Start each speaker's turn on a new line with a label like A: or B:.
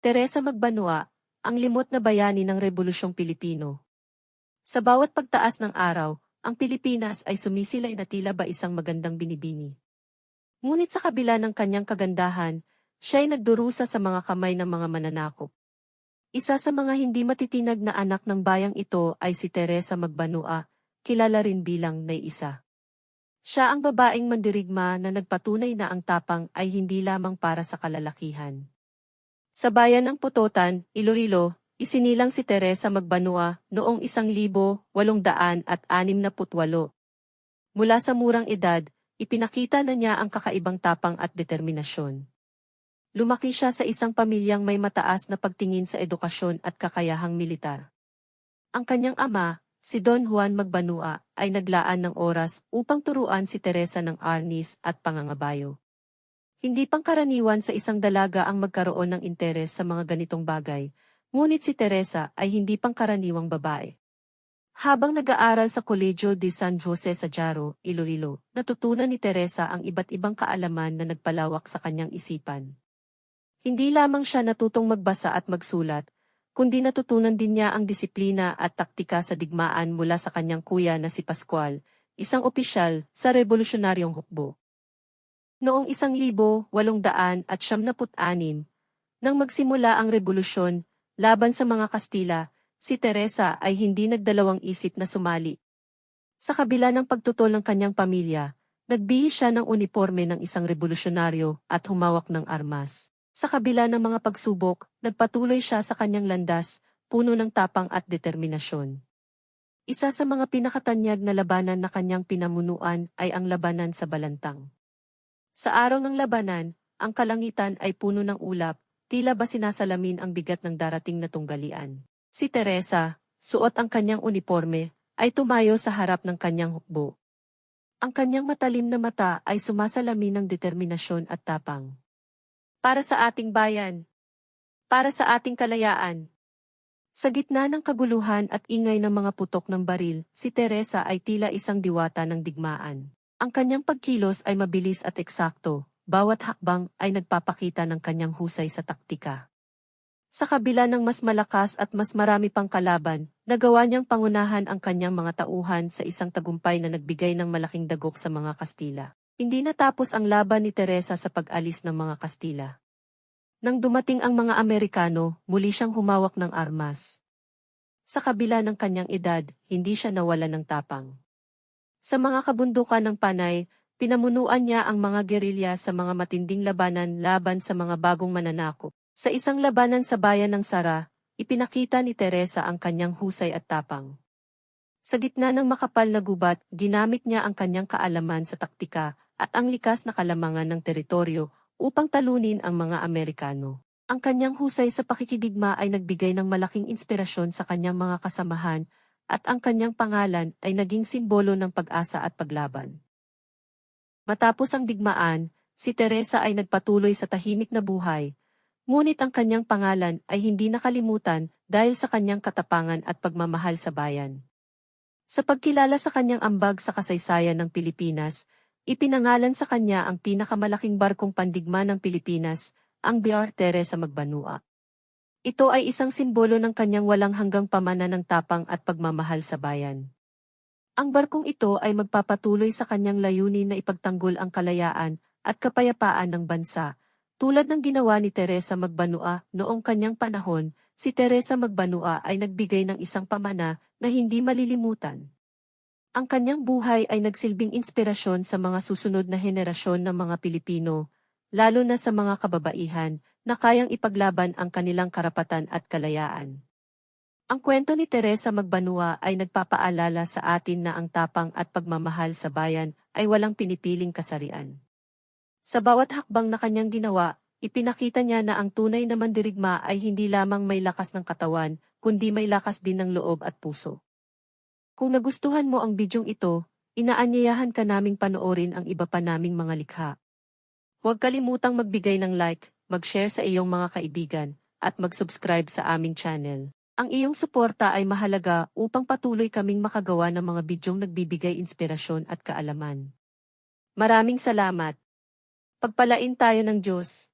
A: Teresa Magbanua, ang limot na bayani ng Rebolusyong Pilipino. Sa bawat pagtaas ng araw, ang Pilipinas ay sumisilay na tila ba isang magandang binibini. Ngunit sa kabila ng kanyang kagandahan, siya ay nagdurusa sa mga kamay ng mga mananakop. Isa sa mga hindi matitinag na anak ng bayang ito ay si Teresa Magbanua, kilala rin bilang Nay Isa. Siya ang babaeng mandirigma na nagpatunay na ang tapang ay hindi lamang para sa kalalakihan. Sa bayan ng Putotan, Iloilo, isinilang si Teresa Magbanua noong 1868. Mula sa murang edad, ipinakita na niya ang kakaibang tapang at determinasyon. Lumaki siya sa isang pamilyang may mataas na pagtingin sa edukasyon at kakayahang militar. Ang kanyang ama, si Don Juan Magbanua, ay naglaan ng oras upang turuan si Teresa ng arnis at pangangabayo. Hindi pangkaraniwan sa isang dalaga ang magkaroon ng interes sa mga ganitong bagay, ngunit si Teresa ay hindi pangkaraniwang babae. Habang nag-aaral sa Kolegyo de San Jose sa Jaro, Iloilo, natutunan ni Teresa ang iba't ibang kaalaman na nagpalawak sa kanyang isipan. Hindi lamang siya natutong magbasa at magsulat, kundi natutunan din niya ang disiplina at taktika sa digmaan mula sa kanyang kuya na si Pascual, isang opisyal sa revolusyonaryong hukbo. Noong isang libo, walong daan at siyam anim, nang magsimula ang revolusyon laban sa mga Kastila, si Teresa ay hindi nagdalawang isip na sumali. Sa kabila ng pagtutol ng kanyang pamilya, nagbihis siya ng uniforme ng isang revolusyonaryo at humawak ng armas. Sa kabila ng mga pagsubok, nagpatuloy siya sa kanyang landas, puno ng tapang at determinasyon. Isa sa mga pinakatanyag na labanan na kanyang pinamunuan ay ang labanan sa Balantang. Sa araw ng labanan, ang kalangitan ay puno ng ulap, tila ba sinasalamin ang bigat ng darating na tunggalian. Si Teresa, suot ang kanyang uniforme, ay tumayo sa harap ng kanyang hukbo. Ang kanyang matalim na mata ay sumasalamin ng determinasyon at tapang. Para sa ating bayan. Para sa ating kalayaan. Sa gitna ng kaguluhan at ingay ng mga putok ng baril, si Teresa ay tila isang diwata ng digmaan. Ang kanyang pagkilos ay mabilis at eksakto, bawat hakbang ay nagpapakita ng kanyang husay sa taktika. Sa kabila ng mas malakas at mas marami pang kalaban, nagawa niyang pangunahan ang kanyang mga tauhan sa isang tagumpay na nagbigay ng malaking dagok sa mga Kastila. Hindi natapos ang laban ni Teresa sa pag-alis ng mga Kastila. Nang dumating ang mga Amerikano, muli siyang humawak ng armas. Sa kabila ng kanyang edad, hindi siya nawala ng tapang. Sa mga kabundukan ng Panay, pinamunuan niya ang mga gerilya sa mga matinding labanan laban sa mga bagong mananakop. Sa isang labanan sa bayan ng Sara, ipinakita ni Teresa ang kanyang husay at tapang. Sa gitna ng makapal na gubat, ginamit niya ang kanyang kaalaman sa taktika at ang likas na kalamangan ng teritoryo upang talunin ang mga Amerikano. Ang kanyang husay sa pakikidigma ay nagbigay ng malaking inspirasyon sa kanyang mga kasamahan at ang kanyang pangalan ay naging simbolo ng pag-asa at paglaban. Matapos ang digmaan, si Teresa ay nagpatuloy sa tahimik na buhay, ngunit ang kanyang pangalan ay hindi nakalimutan dahil sa kanyang katapangan at pagmamahal sa bayan. Sa pagkilala sa kanyang ambag sa kasaysayan ng Pilipinas, Ipinangalan sa kanya ang pinakamalaking barkong pandigma ng Pilipinas, ang BR Teresa Magbanua. Ito ay isang simbolo ng kanyang walang hanggang pamana ng tapang at pagmamahal sa bayan. Ang barkong ito ay magpapatuloy sa kanyang layunin na ipagtanggol ang kalayaan at kapayapaan ng bansa. Tulad ng ginawa ni Teresa Magbanua noong kanyang panahon, si Teresa Magbanua ay nagbigay ng isang pamana na hindi malilimutan. Ang kanyang buhay ay nagsilbing inspirasyon sa mga susunod na henerasyon ng mga Pilipino, lalo na sa mga kababaihan, na kayang ipaglaban ang kanilang karapatan at kalayaan. Ang kwento ni Teresa Magbanua ay nagpapaalala sa atin na ang tapang at pagmamahal sa bayan ay walang pinipiling kasarian. Sa bawat hakbang na kanyang ginawa, ipinakita niya na ang tunay na mandirigma ay hindi lamang may lakas ng katawan, kundi may lakas din ng loob at puso. Kung nagustuhan mo ang bidyong ito, inaanyayahan ka naming panoorin ang iba pa naming mga likha. Huwag kalimutang magbigay ng like, mag-share sa iyong mga kaibigan, at mag-subscribe sa aming channel. Ang iyong suporta ay mahalaga upang patuloy kaming makagawa ng mga bidyong nagbibigay inspirasyon at kaalaman. Maraming salamat. Pagpalain tayo ng Diyos.